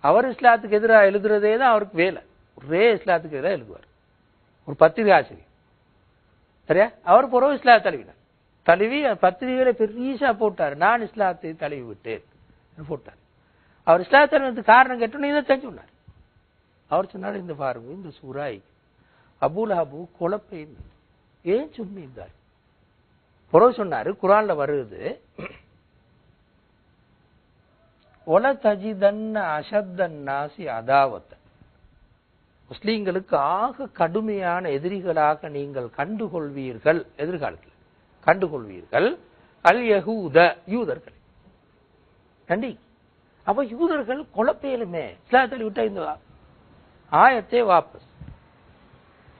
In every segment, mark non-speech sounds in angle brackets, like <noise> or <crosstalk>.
அவர் இஸ்லாத்துக்கு எதிராக எழுதுறதே தான் அவருக்கு வேலை. ஒரே இஸ்லாத்துக்கு எதிராக எழுதுவார். ஒரு பத்திரிகை ஆசிரியர். சரியா? அவர் புறவு இஸ்லாத் தழுவினார் தழுவி பத்திரிகையில பெருசா போட்டார். நான் இஸ்லாத்தை தழுவி விட்டேன் போட்டார். அவர் இஸ்லாத் தழுவினதுக்கு காரணம் கேட்டோன்னு இதை தெரிஞ்சு சொன்னார் அவர் சொன்னார் இந்த பாருங்க இந்த சூறாய் அபுலஹபு குழப்பை ஏன் சும்மி இருந்தார் புறவு சொன்னாரு குரான்ல வருது ஒல தஜிதன்ன அஷத்தன் அதாவத்த முஸ்லீம்களுக்கு ஆக கடுமையான எதிரிகளாக நீங்கள் கண்டுகொள்வீர்கள் எதிர்காலத்தில் கண்டுகொள்வீர்கள் அல் யகூத யூதர்கள். நன்றி. அப்ப யூதர்கள் குழப்பையிலுமே இஸ்லாத்தில் விட்ட இந்த ஆயத்தை வாபஸ்.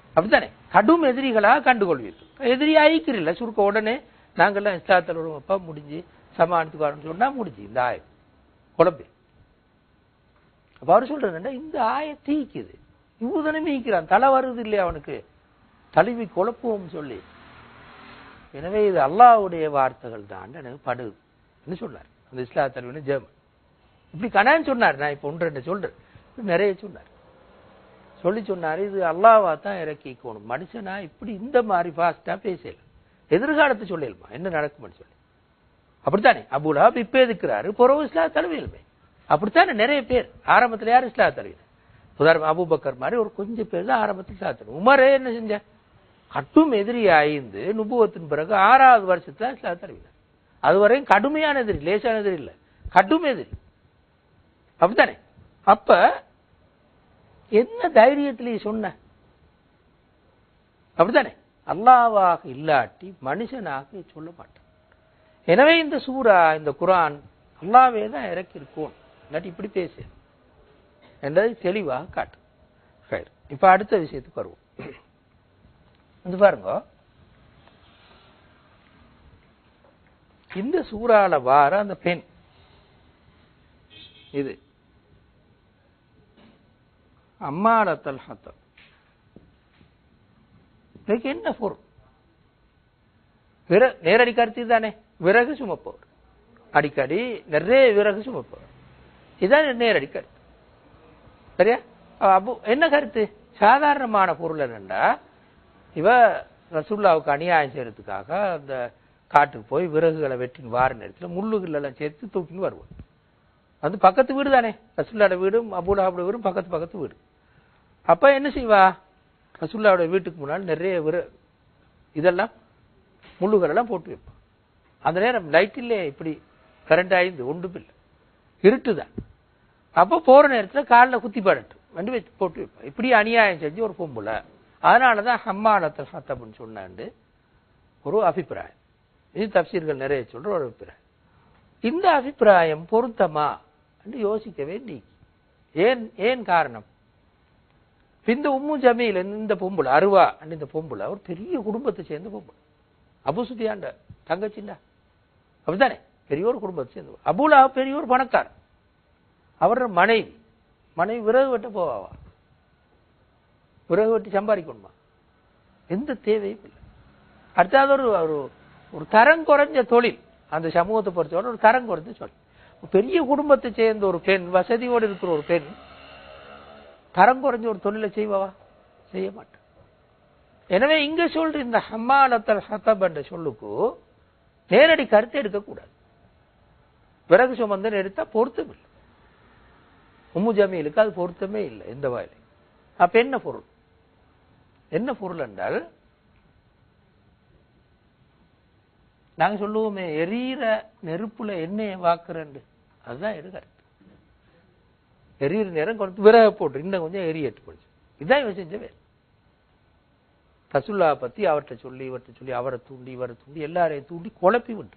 அப்படித்தானே? கடும் எதிரிகளாக கண்டுகொள்வீர்கள். எதிரி ஆயிக்கிறீர்கள் சுருக்க உடனே நாங்கெல்லாம் இஸ்லாத்தில் முடிஞ்சு சமாளித்துக்கு வரணும்னு சொன்னா முடிஞ்சு இந்த ஆயம் குழம்பு. அப்ப அவர் சொல்றது இந்த ஆய தீக்குது. யூதனும் ஈக்கிறான் தலை வருது இல்லையா அவனுக்கு? தழுவி குழப்புவோம் சொல்லி. எனவே இது அல்லாஹ்வுடைய வார்த்தைகள் தான். எனக்கு படுது என்ன சொன்னார். அந்த இஸ்லா தலைவனு ஜெர்மன். இப்படி கனான் சொன்னார். நான் இப்ப ஒன்று ரெண்டு சொல்றேன். நிறைய சொன்னார். சொல்லி சொன்னாரு இது அல்லாவா தான் இறக்கிக்கணும். மனுஷனா இப்படி இந்த மாதிரி ஃபாஸ்டா பேசல. எதிர்காலத்தை சொல்லலுமா? என்ன நடக்கும்னு சொல்லி. அப்படித்தானே? அபுலாப் இப்போ எதுக்கிறாரு? புறவு இஸ்லா தழுவியலுமே. அப்படித்தானே? நிறைய பேர். ஆரம்பத்தில் யார் இஸ்லா தலைவர் உதாரணம் அபுபக்கர் மாதிரி ஒரு கொஞ்சம் பேர் தான் ஆரம்பத்தில் இஸ்லா தலைவர் உமரே என்ன செஞ்ச? கட்டும் எதிரி ஆய்ந்து நுபுவத்தின் பிறகு ஆறாவது வருஷத்தில் இஸ்லா தலைவர் அதுவரையும் கடுமையான எதிரி லேசான எதிரி இல்லை. கடும் எதிரி. அப்படித்தானே? அப்ப என்ன தைரியத்திலேயே சொன்ன? அப்படித்தானே? அல்லாவாக இல்லாட்டி மனுஷனாக சொல்ல மாட்டான் எனவே இந்த சூரா இந்த குரான் அல்லாவே தான் இறக்கியிருக்கும். இல்லாட்டி இப்படி பேசு. என்றதை தெளிவாக காட்டு. சரி இப்ப அடுத்த விஷயத்துக்கு வருவோம். வந்து பாருங்க. இந்த சூறால வார அந்த பெண். இது. அம்மாளத்தல் தல்ஹத்தம். இதுக்கு என்ன பொருள்? நேரடி கருத்து தானே விறகு சுமப்பவர். அடிக்கடி நிறைய விறகு சுமப்பவர். இதுதான் நேரடி கருத்து சரியா? அப்போ என்ன கருத்து? சாதாரணமான பொருள் என்னண்டா இவ ரசுல்லாவுக்கு அநியாயம் செய்யறதுக்காக அந்த காட்டுக்கு போய் விறகுகளை வெட்டின் வார நேரத்தில் முள்ளுகளெல்லாம் சேர்த்து தூக்கின்னு வருவோம் அது பக்கத்து வீடு தானே. ரசுல்லாட வீடும் அபுலாவோட வீடும் பக்கத்து பக்கத்து வீடு. அப்போ என்ன செய்வா? ரசுல்லாவுடைய வீட்டுக்கு முன்னால் நிறைய விற இதெல்லாம் முள்ளுகளெல்லாம் போட்டு வைப்பா. அந்த நேரம் லைட் இல்லையே இப்படி கரண்ட் ஆயிருந்து ஒன்றும் இல்லை இருட்டுதான் அப்போ போகிற நேரத்தில் காலில் குத்தி பாடட்டும். வண்டி வச்சு போட்டு வைப்பேன் இப்படி அநியாயம் செஞ்சு ஒரு பொம்புல. அதனாலதான் ஹம்மானத்தல் அப்படின்னு சொன்னாண்டு ஒரு அபிப்பிராயம். இது தப்சீர்கள் நிறைய சொல்கிற ஒரு அபிப்பிராயம். இந்த அபிப்பிராயம் பொருத்தமா? என்று யோசிக்கவே நீ ஏன் ஏன் காரணம்? இந்த உம்மு ஜமீல் இந்த பொம்புல அருவா இந்த பொம்புல ஒரு பெரிய குடும்பத்தை சேர்ந்த பொம்புல. அபு தங்கச்சிண்டா? அப்படித்தானே? பெரிய ஒரு குடும்பத்தை சேர்ந்து அபுலா பெரிய ஒரு அவர் அவரோட மனைவி. மனைவி விறகு வெட்ட போவாவா? விறகு வெட்டி சம்பாதிக்கணுமா? எந்த தேவையும் இல்லை. அடுத்தது ஒரு ஒரு ஒரு தரம் குறைஞ்ச தொழில். அந்த சமூகத்தை பொறுத்தவரை ஒரு தரம் குறைஞ்ச தொழில். பெரிய குடும்பத்தை சேர்ந்த ஒரு பெண் வசதியோடு இருக்கிற ஒரு பெண் தரம் குறைஞ்ச ஒரு தொழிலை செய்வாவா? செய்ய மாட்டேன். எனவே இங்க சொல்ற இந்த ஹம்மாலத்தல் ஹத்தப் என்ற சொல்லுக்கு நேரடி கருத்தை எடுக்கக்கூடாது. விறகு சுமந்தன் எடுத்தா பொருத்தம் இல்லை. உம்மு ஜமீலுக்கு அது பொருத்தமே இல்லை எந்த வாயிலை அப்ப என்ன பொருள்? என்ன பொருள் என்றால் நாங்க சொல்லுவோமே எரியிற நெருப்புல எண்ணெயை வாக்குறண்டு அதுதான் எடுக்கறது எரியிற நேரம் கொஞ்சம் விறக போட்டு இன்னும் கொஞ்சம் எரியட்டு போச்சு இதான் இவன் செஞ்ச வேலை. ரசுல்லா பத்தி அவர்கிட்ட சொல்லி இவர்கிட்ட சொல்லி அவரை தூண்டி இவரை தூண்டி எல்லாரையும் தூண்டி குழப்பி விட்டு.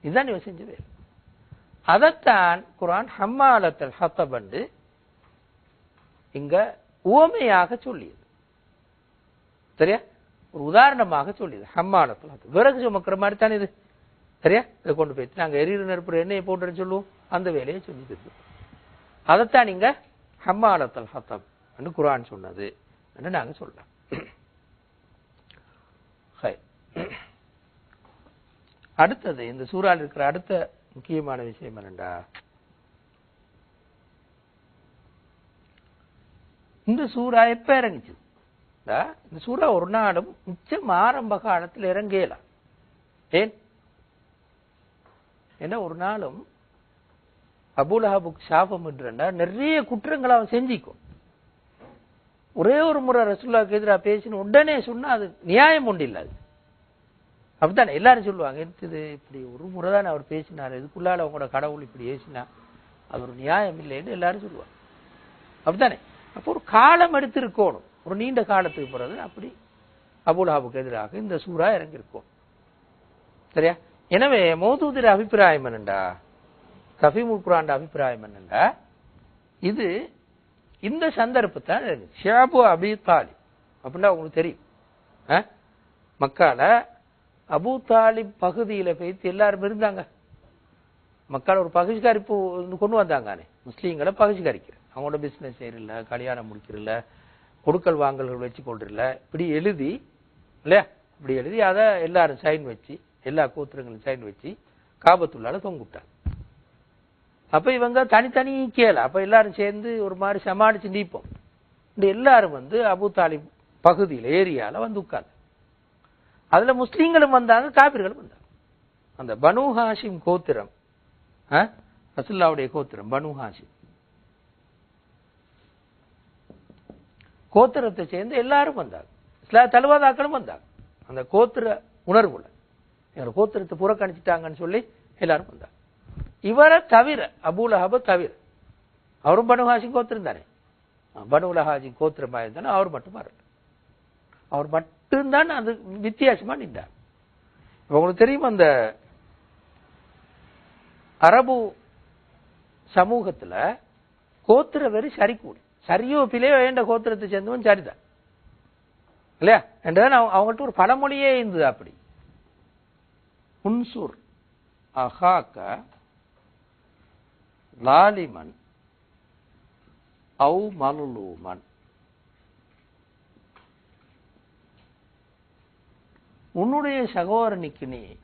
இதுதான் இவன் செஞ்ச வேலை. அதைத்தான் குரான் ஹம்மாலத்தல் ஹத்தபண்டு இங்க உவமையாக சொல்லியது. சரியா? ஒரு உதாரணமாக சொல்லியது. ஹம்மாலத்தில் விறகு சுமக்கிற மாதிரி தானே இது. சரியா? இதை கொண்டு போய் நாங்க எரியிற நெருப்பு எண்ணெயை போட்டுன்னு சொல்லுவோம். அந்த வேலையை சொல்லி அதைத்தான் நீங்க ஹம்மாலத்தல் ஹத்தப் என்று குரான் சொன்னது என்று நாங்க சொல்லலாம். <clears throat> அடுத்தது இந்த சூறால் இருக்கிற அடுத்த முக்கியமான விஷயம் என்னண்டா? இந்த சூறா எப்ப இறங்குச்சு? இந்த சூறா ஒரு நாளும் மிச்சம் ஆரம்ப காலத்தில் இறங்கலாம் ஏன்? ஏன்னா ஒரு நாளும் அபுலஹபுக் சாபம் என்றால் நிறைய குற்றங்களை அவன் செஞ்சிக்கும். ஒரே ஒரு முறை ரசுல்லாவுக்கு எதிராக பேசின உடனே சொன்னா அது நியாயம் உண்டு இல்லாது அப்படித்தானே? எல்லாரும் சொல்லுவாங்க இருக்குது இப்படி ஒரு முறை தானே அவர் பேசினார். இதுக்குள்ளால அவங்களோட கடவுள் இப்படி ஏசினா அது ஒரு நியாயம் இல்லைன்னு எல்லாரும் சொல்லுவாங்க. அப்படித்தானே? அப்போ ஒரு காலம் எடுத்திருக்கணும். ஒரு நீண்ட காலத்துக்கு பிறகு அப்படி அபுலாபுக்கு எதிராக இந்த சூறா இறங்கியிருக்கும். சரியா? எனவே மோதூதிர அபிப்பிராயம் என்னண்டா? கஃபீமுல் குரான் அபிப்பிராயம் என்னண்டா? இது இந்த சந்தர்ப்பத்தை ஷியாபு அபி தாலிப். அப்படின்னா உங்களுக்கு தெரியும். ஆ? மக்கால அபு தாலிப் பகுதியில போயிட்டு எல்லாரும் இருந்தாங்க. மக்கள் ஒரு பகிஷ்கரிப்பு கொண்டு வந்தாங்கானே. முஸ்லீம்களை பகிஷ்கரிக்கிற. அவங்களோட பிசினஸ் செய்யறதில்ல கல்யாணம் முடிக்கிறதில்ல கொடுக்கல் வாங்கல்கள் வச்சு கொள்றதில்ல. இப்படி எழுதி இல்லையா? இப்படி எழுதி அதை எல்லாரும் சைன் வச்சு எல்லா கூத்துரங்களும் சைன் வச்சு காபத்துள்ளால தொங்குட்டாங்க அப்ப இவங்க தனித்தனி கேள. அப்ப எல்லாரும் சேர்ந்து ஒரு மாதிரி சமாளிச்சு நீப்போம். இந்த எல்லாரும் வந்து அபு தாலிப் பகுதியில் ஏரியால வந்து உட்கார்ந்து. அதுல முஸ்லீம்களும் வந்தாங்க காபிர்களும் வந்தாங்க. அந்த பனு ஹாஷிம் கோத்திரம் ரசுல்லாவுடைய கோத்திரம் பனு ஹாஷிம். கோத்திரத்தை சேர்ந்து எல்லாரும் வந்தாங்க. சில தலுவாதாக்களும் வந்தாங்க. அந்த கோத்திர உணர்வுல. எங்களை கோத்திரத்தை புறக்கணிச்சிட்டாங்கன்னு சொல்லி எல்லாரும் வந்தாங்க. இவரை தவிர அபூலஹப தவிர அவரும் பனு ஹாஷிம் கோத்திரம் தானே? பனுல ஹாஜிம் கோத்திரமா இருந்தாலும் அவர் மட்டும் வரல. அவர் மட்டும்தான் அது வித்தியாசமா நின்றார். உங்களுக்கு தெரியும் அந்த அரபு சமூகத்துல கோத்திர வெறி சரி கூடி சரியோ பிழையோ வேண்ட கோத்திரத்தை சேர்ந்தவன் சரிதான். இல்லையா? என்றதான் அவங்கள்ட்ட ஒரு பழமொழியே இருந்தது அப்படி. உன்சூர் அஹாக்க லாலிமன் அவு மலுலூமன். உன்னுடைய சகோதரனுக்கு நீ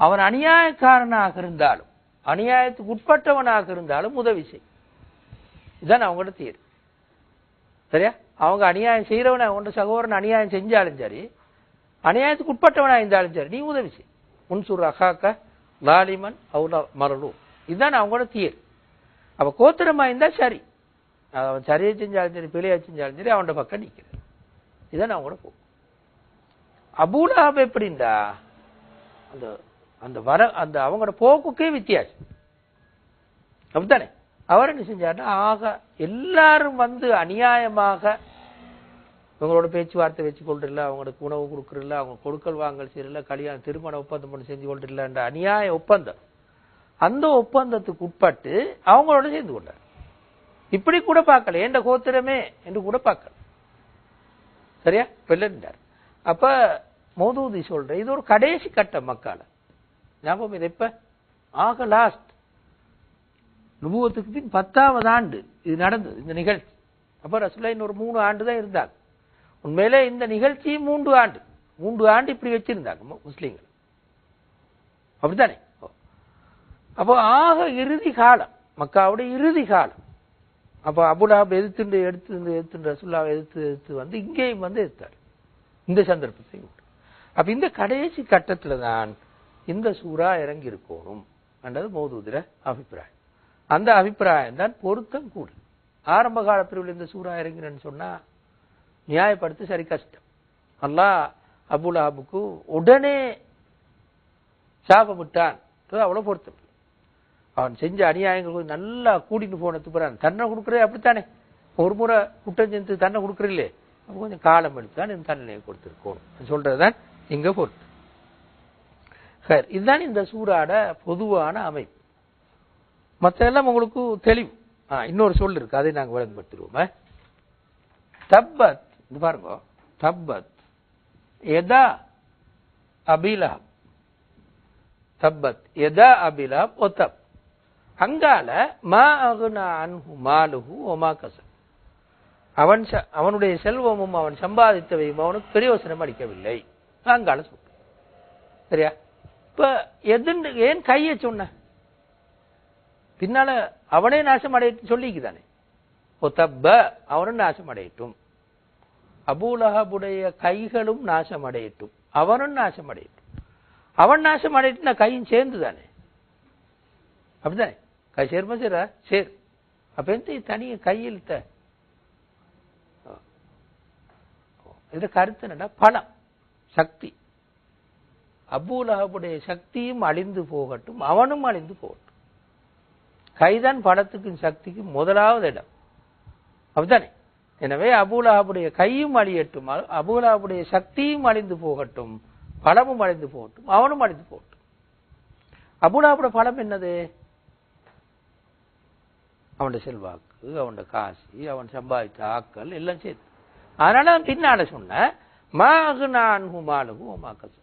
அவன் அநியாயக்காரனாக இருந்தாலும் அநியாயத்துக்கு உட்பட்டவனாக இருந்தாலும் உதவி செய். இதான் அவங்களோட தீர்வு சரியா? அவங்க அநியாயம் செய்கிறவனை அவனோட சகோதரன் அநியாயம் செஞ்சாலும் சரி அநியாயத்துக்கு உட்பட்டவனாக இருந்தாலும் சரி நீ உதவி செய். உன்சுர் அகாக்க லாலிமன் அவுல மரலு இதுதான் அவங்களோட தீர்வு அப்போ கோத்திரமா இருந்தால் சரி. அவன் சரியை செஞ்சாலும் சரி பிழையை செஞ்சாலும் சரி அவனோட பக்கம் நிக்கிறது. இதான் அவங்களோட போ அபூலாப் எப்படின்டா அந்த அந்த வர அந்த அவங்களோட போக்குக்கே வித்தியாசம். அப்படித்தானே? அவர் என்ன செஞ்சாருன்னா ஆக எல்லாரும் வந்து அநியாயமாக இவங்களோட பேச்சுவார்த்தை வச்சு கொள்றதில்ல அவங்களுக்கு உணவு கொடுக்குறல அவங்க கொடுக்கல் வாங்கல் செய்யல கல்யாணம் திருமண ஒப்பந்தம் பண்ணி செஞ்சு கொள்றதில்ல அநியாய ஒப்பந்தம். அந்த ஒப்பந்தத்துக்கு உட்பட்டு அவங்களோட சேர்ந்து கொண்டார். இப்படி கூட பார்க்கல. ஏண்ட கோத்திரமே என்று கூட பார்க்கல. சரியா? வெள்ளண்டார் அப்ப மோதூதி சொல்ற இது ஒரு கடைசி கட்ட மக்கால. ஞாபகம் இது எப்ப? ஆக லாஸ்ட் நுபுவத்துக்கு பின் பத்தாவது ஆண்டு இது நடந்தது இந்த நிகழ்ச்சி. அப்ப ரசுல்லா இன்னொரு மூணு ஆண்டு தான் இருந்தாங்க. உண்மையிலே இந்த நிகழ்ச்சி மூன்று ஆண்டு. மூன்று ஆண்டு இப்படி வச்சிருந்தாங்க முஸ்லீம்கள். அப்படித்தானே? அப்போ ஆக இறுதி காலம். மக்காவுடைய இறுதி காலம். அப்போ அபுடாப் எதிர்த்துண்டு எடுத்து எதிர்த்து ரசுல்லாவை எதிர்த்து எதிர்த்து வந்து இங்கேயும் வந்து எதிர்த்தார். இந்த சந்தர்ப்பத்தையும் விட்டு அப்போ இந்த கடைசி கட்டத்தில் தான் இந்த சூறா இறங்கி இருக்கணும் என்றது மோதுதிர அபிப்பிராயம். அந்த அபிப்பிராயம் தான் பொருத்தம் கூடு. ஆரம்ப கால பிரிவில் இந்த சூறா இறங்கினு சொன்னா நியாயப்படுத்த சரி கஷ்டம். அல்லா அபுலாபுக்கு உடனே சாபமிட்டான் அது அவ்வளவு பொருத்தம். இல்லை. அவன் செஞ்ச அநியாயங்கள் கொஞ்சம் நல்லா கூட்டிட்டு போனது பிறகு தண்டனை கொடுக்குறே அப்படித்தானே. ஒரு முறை குற்றம் செஞ்சு தண்டனை கொடுக்குறீங்களே. கொஞ்சம் காலம் எடுத்தான் இந்த தண்டனையை கொடுத்துருக்கணும். சொல்றதுதான் இங்க பொருத்து சரி இதுதான் இந்த சூறாட பொதுவான அமைப்பு. மற்ற எல்லாம் உங்களுக்கு தெளிவு. ஆ, இன்னொரு சொல் இருக்கு. அதை நாங்கள் விளங்கப்படுத்திடுவோமே தப்பத் இந்த பாருங்க. தப்பத். எதா அபிலஹப் தப்பத். எதா அபிலஹப் ஒத்தப். அங்கால மா அகுனா அன்ஹு மாலுஹு ஒமா கசன் அவன் ச- அவனுடைய செல்வமும் அவன் சம்பாதித்தவையும் அவனுக்கு பிரயோசனம் அளிக்கவில்லை. அங்கால சொல். சரியா? இப்ப எதுன்னு ஏன் கையை சொன்ன? பின்னால அவனே நாசம் அடைய சொல்லிக்குதானே? ஒத்தப்ப அவனும் நாசம் அடையட்டும். அபூலஹபுடைய கைகளும் நாசம் அடையட்டும். அவனும் நாசம் அடையட்டும். அவன் நாசம் அடையட்டும் கையும் சேர்ந்து தானே அப்படிதானே? கை சேர்மா சேரா? சேர். அப்ப எந்த தனிய கையில் த கருத்து என்னன்னா பணம் சக்தி. அபூலஹபுடைய சக்தியும் அழிந்து போகட்டும் அவனும் அழிந்து போகட்டும். கைதான் படத்துக்கும் சக்திக்கும் முதலாவது இடம். அப்படித்தானே? எனவே அபூலஹாபுடைய கையும் அழியட்டும் அ- சக்தியும் அழிந்து போகட்டும் பலமும் அழிந்து போகட்டும் அவனும் அழிந்து போகட்டும். அபூலஹாபுடைய பலம் என்னது? அவன் செல்வாக்கு அவன் காசு அவன் சம்பாதித்த ஆக்கள் எல்லாம் சேர்த்து. அதனால அவன் பின்னால சொன்ன மாகு நான்கு மாலகு ஓமாக்கசு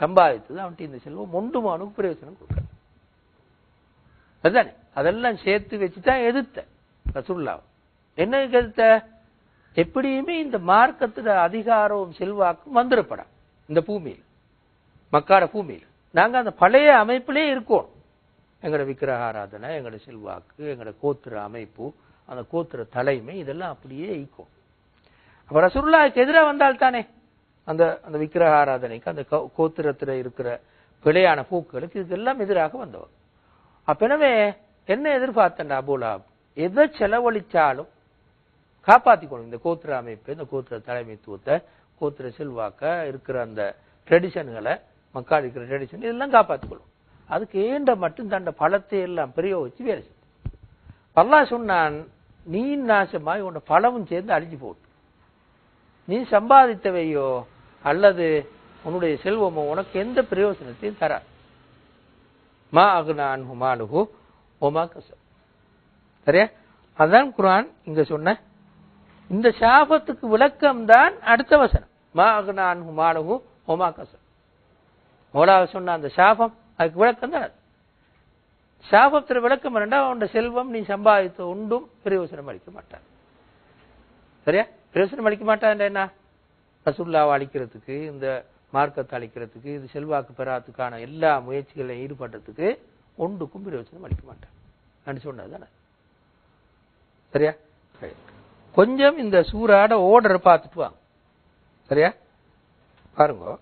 சம்பாதித்தது அவன்கிட்ட இந்த செல்வம் ஒன்றுமானுக்கு பிரயோஜனம் கொடுக்க அதுதானே அதெல்லாம் சேர்த்து வச்சு தான் எதிர்த்த ரசுல்லா என்ன எதிர்த்த எப்படியுமே இந்த மார்க்கத்துல அதிகாரம் செல்வாக்கும் வந்துடப்படாம் இந்த பூமியில். மக்கார பூமியில். நாங்கள் அந்த பழைய அமைப்பிலே இருக்கோம். எங்களோட விக்கிரக ஆராதனை எங்களோட செல்வாக்கு எங்களோட கோத்திர அமைப்பு அந்த கோத்திர தலைமை இதெல்லாம் அப்படியே ஈக்கும் அப்ப ரசூல்லாவுக்கு எதிராக வந்தால் தானே? அந்த அந்த விக்கிரக ஆராதனைக்கு அந்த கோத்திரத்தில் இருக்கிற பிழையான போக்குகளுக்கு இதெல்லாம் எதிராக வந்தவர். அப்ப எனவே என்ன எதிர்பார்த்தண்டா அபுலாப்? எதை செலவழிச்சாலும் காப்பாத்திக்கணும். இந்த கோத்திர அமைப்பு இந்த கோத்திர தலைமைத்துவத்தை கோத்திர செல்வாக்க இருக்கிற அந்த ட்ரெடிஷன்களை மக்கள் இருக்கிற ட்ரெடிஷன் இதெல்லாம் காப்பாத்திக்கணும். அதுக்கு ஏண்ட மட்டும் தண்ட பழத்தை எல்லாம் பிரயோகிச்சு வேலை செய்யும். பல்லா சொன்னான் நீ நாசமாய் உன்னோட பழமும் சேர்ந்து அழிஞ்சு போட்டு. நீ சம்பாதித்தவையோ அல்லது உன்னுடைய செல்வமோ உனக்கு எந்த பிரயோஜனத்தையும் தரா மா அகுனான் ஹுமானுகு ஒமா கசம் சரியா? அதான் குரான் இங்க சொன்ன இந்த சாபத்துக்கு விளக்கம் தான் அடுத்த வசனம். மா அகுனான் ஹுமானுகு ஒமா கசம் ஓலாக சொன்ன அந்த சாபம் அதுக்கு விளக்கம் தான். அது விளக்கம் என்னடா உன்னோட செல்வம் நீ சம்பாதித்த உண்டும் பிரயோசனம் அளிக்க மாட்டார். சரியா? பிரயோஜனம் அளிக்க மாட்டான் என்ன? ரசுல்லாவை அழிக்கிறதுக்கு இந்த மார்க்கத்தை அழிக்கிறதுக்கு இது செல்வாக்கு பெறாதுக்கான எல்லா முயற்சிகளையும் ஈடுபடுறதுக்கு ஒன்றுக்கும் பிரயோஜனம் அளிக்க மாட்டான் சொன்னது தானே. சரியா? சரி. கொஞ்சம் இந்த சூறாட ஓர்டரை பார்த்துட்டு வாங்க. சரியா? பாருங்க.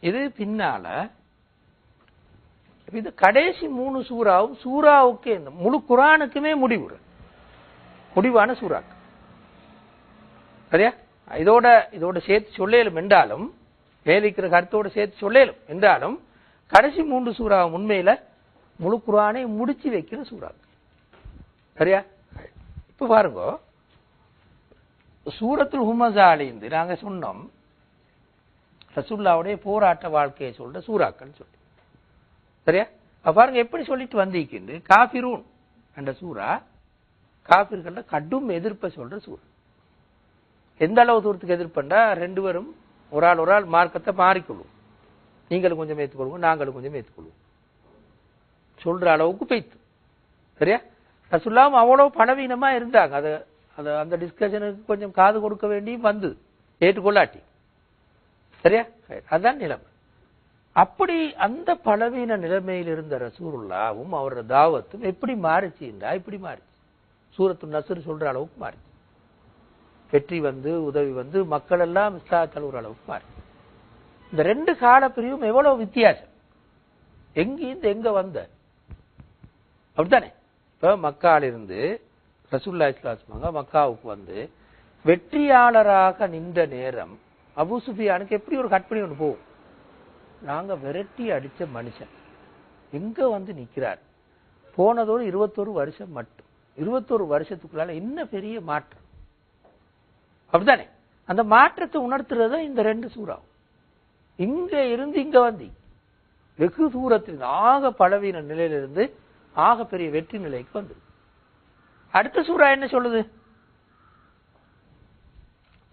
இது பின்னால இது கடைசி மூணு சூறாவும் சூறாவுக்கு இந்த முழு குரானுக்குமே முடிவு. முடிவான சூறாக்கு. சரியா? இதோட இதோட சேர்த்து சொல்லலும் என்றாலும் வேதிக்கிற கருத்தோட சேர்த்து சொல்லலும் என்றாலும் கடைசி மூன்று சூறா உண்மையில முழு குரானை முடிச்சு வைக்கிற சூறாக்கு. சரியா? இப்ப பாருங்க. சூரத்துல் ஹுமசாலிந்து நாங்க சொன்னோம் ரசுல்லாவுடைய போராட்ட வாழ்க்கையை சொல்ற சூறாக்கள் சொல்லி. சரியா? பாருங்க எப்படி சொல்லிட்டு வந்திருக்கின்று காபிரூன் என்ற சூறா காபிர்கள கடும் எதிர்ப்பை சொல்ற சூறா. எந்த அளவு தூரத்துக்கு எதிர்ப்புண்டா ரெண்டு பேரும் ஒரு ஆள் ஒரு ஆள் மார்க்கத்தை மாறிக்கொள்ளும். நீங்களும் கொஞ்சம் ஏற்றுக்கொள்வோம் நாங்களும் கொஞ்சம் ஏற்றுக்கொள்வோம் சொல்ற அளவுக்கு பெய்த்து சரியா? ரசுல்லாம் அவ்வளவு பணவீனமா இருந்தாங்க. அது அது அந்த டிஸ்கஷனுக்கு கொஞ்சம் காது கொடுக்க வேண்டியும் வந்து. ஏற்றுக்கொள்ளாட்டி. சரியா? அதான் நிலைமை. அப்படி அந்த பலவீன நிலைமையில் இருந்த ரசூருல்லாவும் அவரோட தாவத்தும் எப்படி மாறிச்சுண்டா இப்படி மாறிச்சு. சூரத்து நசுர் சொல்ற அளவுக்கு மாறிச்சு. வெற்றி வந்து உதவி வந்து மக்கள் எல்லாம் இஸ்லா தழுவுற அளவுக்கு மாறி இந்த ரெண்டு கால பிரிவும் எவ்வளவு வித்தியாசம்? எங்கிருந்து எங்க வந்த? அப்படித்தானே? இப்ப மக்கால இருந்து ரசூல்லா இஸ்லாஸ்மாங்க மக்காவுக்கு வந்து வெற்றியாளராக நின்ற நேரம் அபு சுஃபியானுக்கு எப்படி ஒரு கற்பனை ஒன்று போகும்? நாங்க விரட்டி அடிச்ச மனுஷன். எங்க வந்து நிக்கிறார்? போனதோடு இருபத்தொரு வருஷம் மட்டும். இருபத்தொரு வருஷத்துக்குள்ளால என்ன பெரிய மாற்றம். அப்படித்தானே? அந்த மாற்றத்தை உணர்த்துறது தான் இந்த ரெண்டு சூறாவும். இங்க இருந்து இங்க வந்து. வெகு தூரத்தில் ஆக பலவீன நிலையிலிருந்து ஆக பெரிய வெற்றி நிலைக்கு வந்து. அடுத்த சூறா என்ன சொல்லுது?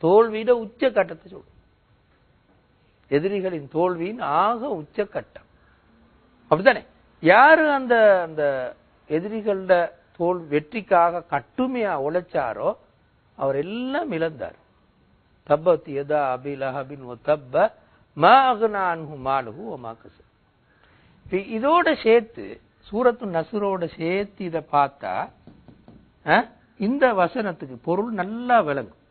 தோல்வியிட உச்ச கட்டத்தை சொல்லுது. எதிரிகளின் தோல்வியின் ஆக உச்ச கட்டம் அப்படித்தானே? யாரு அந்த அந்த எதிரிகளோட தோல் வெற்றிக்காக கட்டுமையா உழைச்சாரோ அவர் எல்லாம் இழந்தார். தப்பத் எதா அபி லஹபின் தப்ப மா மாலுகு மாலுஹு ஒமா இதோட சேர்த்து சூரத்து நசுரோட சேர்த்து இதை பார்த்தா ஆ? இந்த வசனத்துக்கு பொருள் நல்லா விளங்கும்.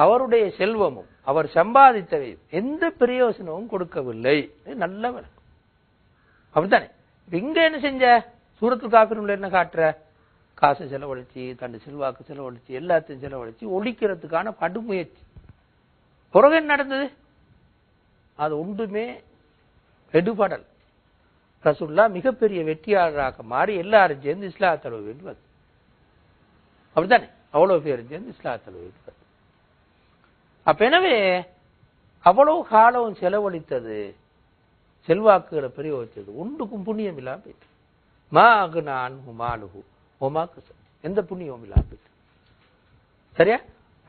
அவருடைய செல்வமும் அவர் சம்பாதித்தவையும் எந்த பிரயோசனமும் கொடுக்கவில்லை. நல்ல விளக்கம். அப்படித்தானே? இங்க என்ன செஞ்ச? சூரத்து காப்பிரில் என்ன காட்டுற? காசு செலவழிச்சு தண்டு செல்வாக்கு செலவழிச்சு எல்லாத்தையும் செலவழிச்சு ஒழிக்கிறதுக்கான படுமுயற்சி. பிறகு என்ன நடந்தது? அது ஒன்றுமே எடுபடல். ரசுல்லா மிகப்பெரிய வெற்றியாளராக மாறி எல்லாரும் சேர்ந்து இஸ்லாத்தளவு வேண்டி அப்படித்தானே? அவ்வளவு பேரும் சேர்ந்து இஸ்லாத்தளவு வேண்டி அப்ப எனவே அவ்வளவு காலம் செலவழித்தது செல்வாக்குகளை பிரயோகித்தது ஒன்றுக்கும் புண்ணியம் இல்லாம போயிட்டு மா அகுனான் மாலுகு ஒமா எந்த புண்ணியமும் இல்லாம போயிட்டு சரியா?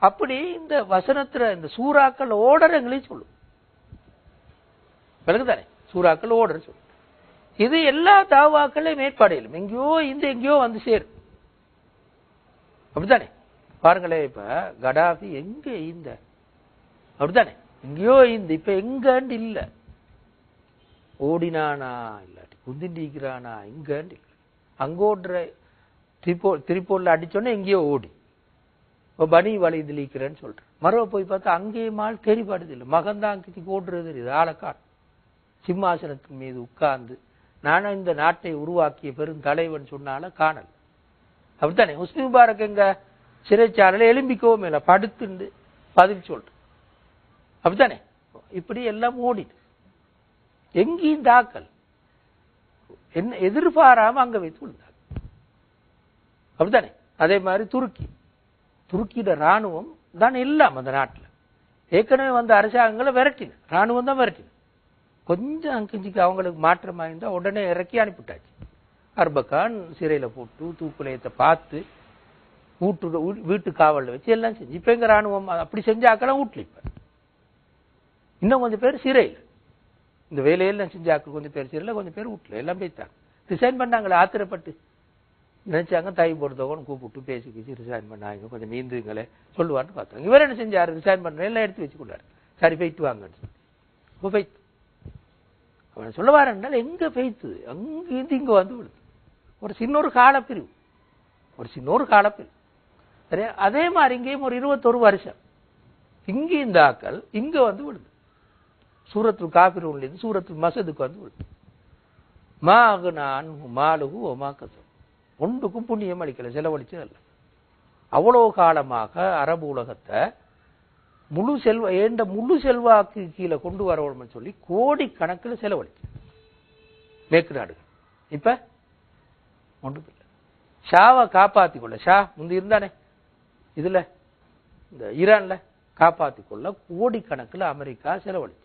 அப்படி இந்த வசனத்துல இந்த சூறாக்கள் ஓடரங்களையும் சொல்லும். விளக்குதானே? சூறாக்கள் ஓடர் சொல்லும். இது எல்லா தாவாக்களையும் ஏற்பாடுகளும் எங்கேயோ இந்த எங்கேயோ வந்து சேரும். அப்படித்தானே? பாருங்களேன் இப்ப கடாபி எங்க இந்த அப்படித்தானே? எங்கேயோ இந்த இப்ப எங்கேண்டு இல்ல. ஓடினானா இல்லாட்டி குந்திண்டிக்கிறானா எங்கண்டு இல்ல. அங்க ஓடுற திரிப்போ திரிப்போல்ல அடிச்சோன்னே எங்கேயோ ஓடி. இப்போ பனி வலைதில் இருக்கிறேன்னு சொல்றேன். மறுவ போய் பார்த்தா அங்கேயும் ஆள் தெரிபாடுது இல்லை. மகன்தான் ஓடுறது தெரியுது ஆளக்கான் சிம்மாசனத்தின் மீது உட்கார்ந்து நானும் இந்த நாட்டை உருவாக்கிய பெரும் தலைவன் சொன்னால காணல். அப்படித்தானே? ஹுஸ்னி முபாரக் எங்க சிறைச்சாலையில் எலும்பிக்கவும் இல்லை படுத்துண்டு பதில் சொல்றேன். அப்படித்தானே? இப்படி எல்லாம் ஓடிட்டு. எங்கேயும் தாக்கல். என்ன எதிர்பாராம அங்க வைத்து விழுந்தாங்க அப்படித்தானே? அதே மாதிரி துருக்கி. துருக்கியோட ராணுவம் தான் இல்லாம அந்த நாட்டில். ஏற்கனவே வந்த அரசாங்கங்களை விரட்டின. ராணுவம் தான் விரட்டின. கொஞ்சம் அங்கிஞ்சிக்கு அவங்களுக்கு மாற்றமா இருந்தால் உடனே இறக்கி அனுப்பிட்டாச்சு. அர்பகான் சிறையில போட்டு தூக்குலையத்தை பார்த்து வீட்டு வீட்டு காவலில் வச்சு எல்லாம் செஞ்சு. இப்ப எங்க ராணுவம் அப்படி செஞ்சாக்கெல்லாம் வீட்டுல இப்போ. இன்னும் கொஞ்சம் பேர் சிறையில். இந்த வேலையெல்லாம் செஞ்சாக்கு கொஞ்சம் பேர் சிறையில் கொஞ்சம் பேர் வீட்டில். எல்லாம் பேசிட்டாங்க ரிசைன் பண்ணாங்களே ஆத்திரப்பட்டு. நினைச்சாங்க தாய் போடுறதோன்னு கூப்பிட்டு பேசி பேசி ரிசைன் பண்ணாங்க. கொஞ்சம் நீந்துங்களே சொல்லுவான்னு பார்த்தாங்க. இவர் என்ன செஞ்சார்? ரிசைன் பண்ண எல்லாம் எடுத்து வச்சுக்கொண்டாரு சரி போயிட்டு வாங்கன்னு சொல்லி. அப்போ போய்த்து அவன் சொல்ல வரனால எங்க பெய்த்து அங்கிருந்து இங்க வந்து விடுது ஒரு சின்ன ஒரு காலப்பிரிவு. ஒரு சின்ன ஒரு காலப்பிரிவு. சரியா அதே மாதிரி இங்கேயும் ஒரு இருபத்தொரு வருஷம். இங்கே இந்த ஆக்கள் இங்க வந்து விடுது சூரத்து உள்ளது சூரத்து மசதுக்கு வந்து உள்ளது மாகு நான் மாலுகு ஒமா கசம் ஒன்றுக்கும் புண்ணியம் அளிக்கல செலவழிச்சது அல்ல. அவ்வளோ காலமாக அரபு உலகத்தை முழு செல்வ ஏண்ட முழு செல்வாக்கு கீழே கொண்டு வரணும்னு சொல்லி கோடி கணக்கில் செலவழிச்சு. மேற்கு நாடுகள். இப்ப ஒன்றும் இல்லை. ஷாவை காப்பாத்தி கொள்ள ஷா முந்தி இருந்தானே? இதுல இந்த ஈரான்ல காப்பாத்தி கொள்ள கோடி கணக்கில் அமெரிக்கா செலவழிச்சு.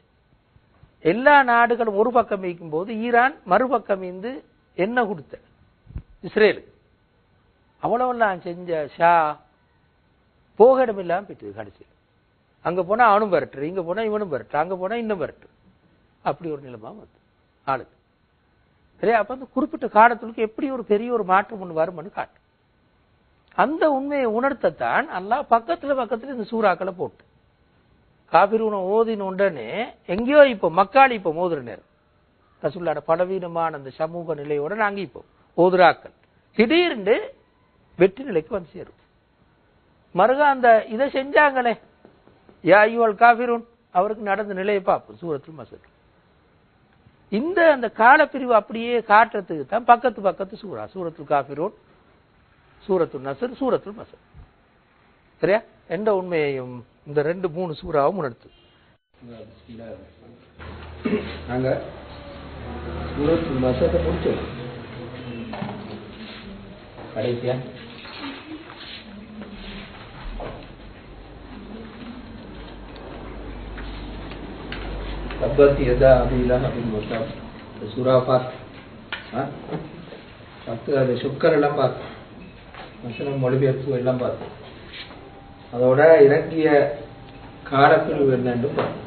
எல்லா நாடுகளும் ஒரு பக்கம் வைக்கும் போது ஈரான் மறுபக்கம் இருந்து என்ன கொடுத்த இஸ்ரேலுக்கு அவ்வளவெல்லாம் செஞ்ச ஷா போக இடமில்லாம போயிட்டு கடைசியில். அங்க போனா அவனும் பரட்டு இங்க போனா இவனும் பரட்டு அங்க போனா இன்னும் பரட்டு அப்படி ஒரு நிலைமா வந்து ஆளுக்கு சரியா அப்ப அந்த குறிப்பிட்ட காலத்துக்கு எப்படி ஒரு பெரிய ஒரு மாற்றம் ஒன்று வரும்னு காட்டு. அந்த உண்மையை உணர்த்தத்தான் அல்லாஹ் பக்கத்துல பக்கத்துல இந்த சூறாக்களை போட்டு. காபிரூனை ஓதின உடனே எங்கேயோ இப்போ மக்காளி இப்போ மோதுற ரசுல்லாட பலவீனமான அந்த சமூக நிலையோட நாங்க இப்போ ஓதுராக்கள் திடீர்னு வெற்றி நிலைக்கு வந்து சேரும். மறுக அந்த இதை செஞ்சாங்களே? யா ஐயோல் காபிரூன் அவருக்கு நடந்த நிலையை பார்ப்போம் சூரத்தில் மசூர் இந்த அந்த காலப்பிரிவு அப்படியே காட்டுறதுக்கு தான் பக்கத்து பக்கத்து சூறா சூரத்துல் காபிரூன் சூரத்துல் நசர் சூரத்துல் மசர் சரியா? எந்த உண்மையையும் இந்த ரெண்டு மூணு சூறாவும் உணர்த்து. நாங்க சூரத்துல் மசத்தை முடிச்சோம் கடைசியா? தப்பத் யதா அபி அப்படின்னு வதப் இந்த சூரா பார்த்து. பத்து அது சுக்கர் எல்லாம் பார்த்து. வசனம் மொழிபெயர்ப்பு எல்லாம் பார்த்து. அதோட இறங்கிய காலப்பிரிவு என்னன்னு பார்த்து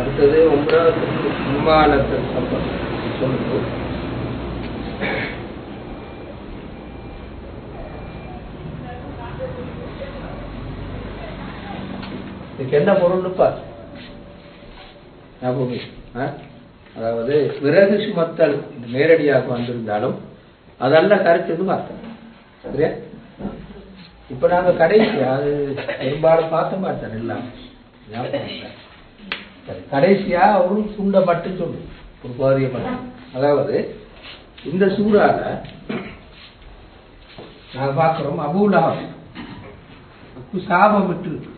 அடுத்தது ஒன்பதாவது விமானத்தை சொல்லுது. இதுக்கு என்ன பொருள்னு பார். ஞாபகம் அதாவது விறகு சுமத்தல் நேரடியாக வந்திருந்தாலும் அதெல்லாம் கருத்துன்னு பார்த்தோம். சரியா? இப்ப நாங்க கடைசி அது பெரும்பாலும் பார்த்த மாட்டேன் எல்லாம். சரி. கடைசியா ஒரு சுண்டை மட்டும் சொல்லு. ஒரு பாரிய மட்டும். அதாவது இந்த சூறால நாங்க பாக்குறோம் அபூலகம் சாபம் விட்டு இருக்கு.